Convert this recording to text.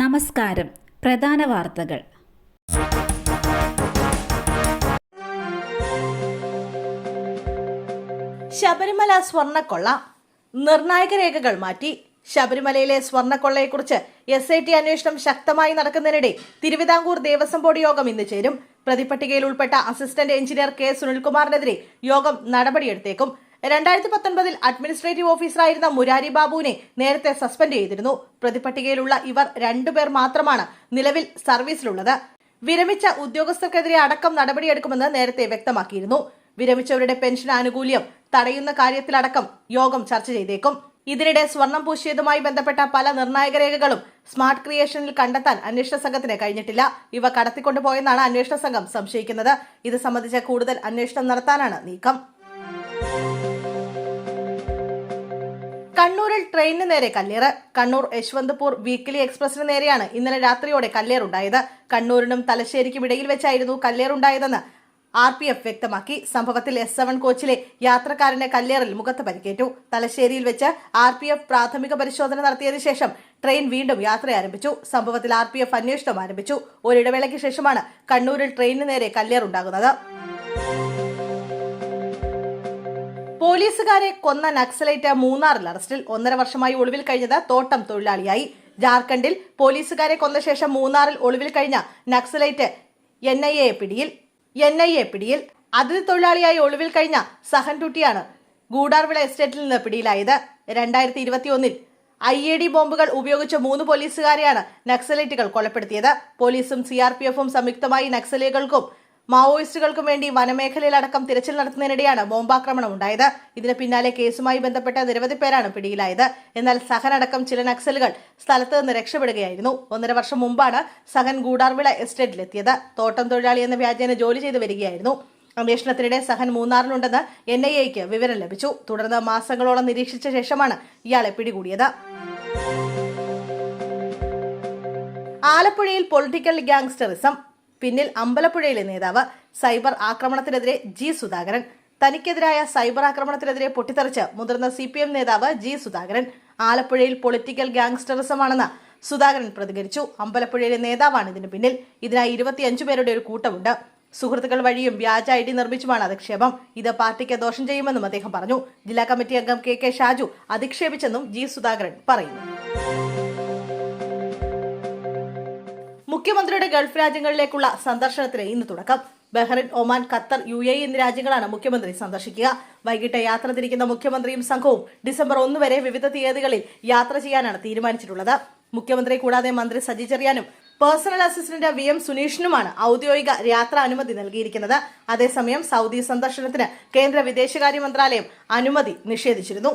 നമസ്കാരം. പ്രധാന വാർത്തകൾ. ശബരിമല സ്വർണക്കൊള്ള നിർണായക രേഖകൾ മാറ്റി. ശബരിമലയിലെ സ്വർണക്കൊള്ളയെക്കുറിച്ച് എസ് ഐ ടി അന്വേഷണം ശക്തമായി നടക്കുന്നതിനിടെ തിരുവിതാംകൂർ ദേവസ്വം ബോർഡ് യോഗം ഇന്ന് ചേരും. പ്രതിപട്ടികയിൽ ഉൾപ്പെട്ട അസിസ്റ്റന്റ് എഞ്ചിനീയർ കെ സുനിൽകുമാറിനെതിരെ യോഗം നടപടിയെടുത്തേക്കും. രണ്ടായിരത്തി പത്തൊൻപതിൽ അഡ്മിനിസ്ട്രേറ്റീവ് ഓഫീസറായിരുന്ന മുരാരി ബാബുവിനെ നേരത്തെ സസ്പെൻഡ് ചെയ്തിരുന്നു. പ്രതിപട്ടികയിലുള്ള ഇവർ രണ്ടുപേർ മാത്രമാണ് നിലവിൽ സർവീസിലുള്ളത്. വിരമിച്ച ഉദ്യോഗസ്ഥർക്കെതിരെ അടക്കം നടപടിയെടുക്കുമെന്ന് നേരത്തെ വ്യക്തമാക്കിയിരുന്നു. വിരമിച്ചവരുടെ പെൻഷൻ ആനുകൂല്യം തടയുന്ന കാര്യത്തിലടക്കം യോഗം ചർച്ച ചെയ്തേക്കും. ഇതിനിടെ സ്വർണം പൂശിയതുമായി ബന്ധപ്പെട്ട പല നിർണായക രേഖകളും സ്മാർട്ട് ക്രിയേഷനിൽ കണ്ടെത്താൻ അന്വേഷണ സംഘത്തിന് കഴിഞ്ഞിട്ടില്ല. ഇവ കടത്തിക്കൊണ്ടുപോയെന്നാണ് അന്വേഷണ സംഘം സംശയിക്കുന്നത്. ഇത് സംബന്ധിച്ച കൂടുതൽ അന്വേഷണം നടത്താനാണ് നീക്കം. കണ്ണൂരിൽ ട്രെയിനിന് നേരെ കല്ലേറ്. കണ്ണൂർ യശ്വന്ത്പൂർ വീക്കിലി എക്സ്പ്രസിന് നേരെയാണ് ഇന്നലെ രാത്രിയോടെ കല്ലേറുണ്ടായത്. കണ്ണൂരിനും തലശ്ശേരിക്കും ഇടയിൽ വെച്ചായിരുന്നു കല്ലേറുണ്ടായതെന്ന് ആർ പി എഫ് വ്യക്തമാക്കി. സംഭവത്തിൽ എസ് സെവൻ കോച്ചിലെ യാത്രക്കാരന്റെ കല്ലേറിൽ മുഖത്ത് പരിക്കേറ്റു. തലശ്ശേരിയിൽ വെച്ച് ആർ പി എഫ് പ്രാഥമിക പരിശോധന നടത്തിയതിനു ശേഷം ട്രെയിൻ വീണ്ടും യാത്ര ആരംഭിച്ചു. സംഭവത്തിൽ ആർ പി എഫ് അന്വേഷണം ആരംഭിച്ചു. ഒരിടവേളയ്ക്ക് ശേഷമാണ് കണ്ണൂരിൽ ട്രെയിനിന് നേരെ കല്ലേറുണ്ടാകുന്നത്. പോലീസുകാരെ കൊന്ന നക്സലേറ്റ് മൂന്നാറിൽ അറസ്റ്റിൽ ഒന്നര വർഷമായി ഒളിവിൽ കഴിഞ്ഞത് തോട്ടം തൊഴിലാളിയായി. ജാർഖണ്ഡിൽ പോലീസുകാരെ കൊന്ന ശേഷം മൂന്നാറിൽ ഒളിവിൽ കഴിഞ്ഞ നക്സലേറ്റ് എൻ ഐ എ പിടിയിൽ എൻ ഐ എ പിടിയിൽ. അതിഥി തൊഴിലാളിയായി ഒളിവിൽ കഴിഞ്ഞ സഹൻ ടുട്ടിയാണ് ഗൂഡാർവിള എസ്റ്റേറ്റിൽ നിന്ന് പിടിയിലായത്. രണ്ടായിരത്തി ഇരുപത്തിയൊന്നിൽ ഐ എ ഡി ബോംബുകൾ ഉപയോഗിച്ച മൂന്ന് പോലീസുകാരെയാണ് നക്സലേറ്റുകൾ കൊലപ്പെടുത്തിയത്. പോലീസും സി ആർ പി എഫും സംയുക്തമായി നക്സലുകൾക്കും മാവോയിസ്റ്റുകൾക്കും വേണ്ടി വനമേഖലയിലടക്കം തിരച്ചിൽ നടത്തുന്നതിനിടെയാണ് ബോംബാക്രമണം ഉണ്ടായത്. ഇതിന് പിന്നാലെ കേസുമായി ബന്ധപ്പെട്ട നിരവധി പേരാണ് പിടിയിലായത്. എന്നാൽ സഹനടക്കം ചില നക്സലുകൾ സ്ഥലത്ത് നിന്ന് രക്ഷപ്പെടുകയായിരുന്നു. ഒന്നര വർഷം മുമ്പാണ് സഹൻ ഗൂഡാർവിള എസ്റ്റേറ്റിലെത്തിയത്. തോട്ടം തൊഴിലാളി എന്ന വ്യാജേന ജോലി ചെയ്തു വരികയായിരുന്നു. അന്വേഷണത്തിനിടെ സഹൻ മൂന്നാറിലുണ്ടെന്ന് എൻ ഐ എക്ക് വിവരം ലഭിച്ചു. തുടർന്ന് മാസങ്ങളോളം നിരീക്ഷിച്ച ശേഷമാണ് ഇയാളെ പിടികൂടിയത്. ആലപ്പുഴയിൽ പൊളിറ്റിക്കൽ ഗ്യാങ്സ്റ്ററിസം പിന്നിൽ അമ്പലപ്പുഴയിലെ നേതാവ് സൈബർ ആക്രമണത്തിനെതിരെ ജി സുധാകരൻ. തനിക്കെതിരായ സൈബർ ആക്രമണത്തിനെതിരെ പൊട്ടിത്തെറിച്ച് മുതിർന്ന സി പി എം നേതാവ് ജി സുധാകരൻ. ആലപ്പുഴയിൽ പൊളിറ്റിക്കൽ ഗ്യാങ്സ്റ്ററിസമാണെന്ന് സുധാകരൻ പ്രതികരിച്ചു. അമ്പലപ്പുഴയിലെ നേതാവാണ് ഇതിന് പിന്നിൽ. ഇതിനായി ഇരുപത്തിയഞ്ചു പേരുടെ ഒരു കൂട്ടമുണ്ട്. സുഹൃത്തുക്കൾ വഴിയും വ്യാജ ഐ ഡി നിർമ്മിച്ചുമാണ് അധിക്ഷേപം. ഇത് പാർട്ടിക്ക് ദോഷം ചെയ്യുമെന്നും അദ്ദേഹം പറഞ്ഞു. ജില്ലാ കമ്മിറ്റി അംഗം കെ കെ ഷാജു അധിക്ഷേപിച്ചെന്നും ജി സുധാകരൻ പറയുന്നു. മുഖ്യമന്ത്രിയുടെ ഗൾഫ് രാജ്യങ്ങളിലേക്കുള്ള സന്ദർശനത്തിന് ഇന്ന് തുടക്കം. Bahrain Oman Qatar U A എന്നീ രാജ്യങ്ങളാണ് മുഖ്യമന്ത്രി സന്ദർശിക്കുക. വൈകിട്ട് യാത്ര തിരിക്കുന്ന മുഖ്യമന്ത്രിയും സംഘവും ഡിസംബർ ഒന്ന് വരെ വിവിധ തീയതികളിൽ യാത്ര ചെയ്യാനാണ് തീരുമാനിച്ചിട്ടുള്ളത്. മുഖ്യമന്ത്രി കൂടാതെ മന്ത്രി സജി ചെറിയാനും പേഴ്സണൽ അസിസ്റ്റന്റ് വി എം സുനീഷിനുമാണ് ഔദ്യോഗിക യാത്രാ അനുമതി നൽകിയിരിക്കുന്നത്. അതേസമയം സൗദി സന്ദർശനത്തിന് കേന്ദ്ര വിദേശകാര്യ മന്ത്രാലയം അനുമതി നിഷേധിച്ചിരുന്നു.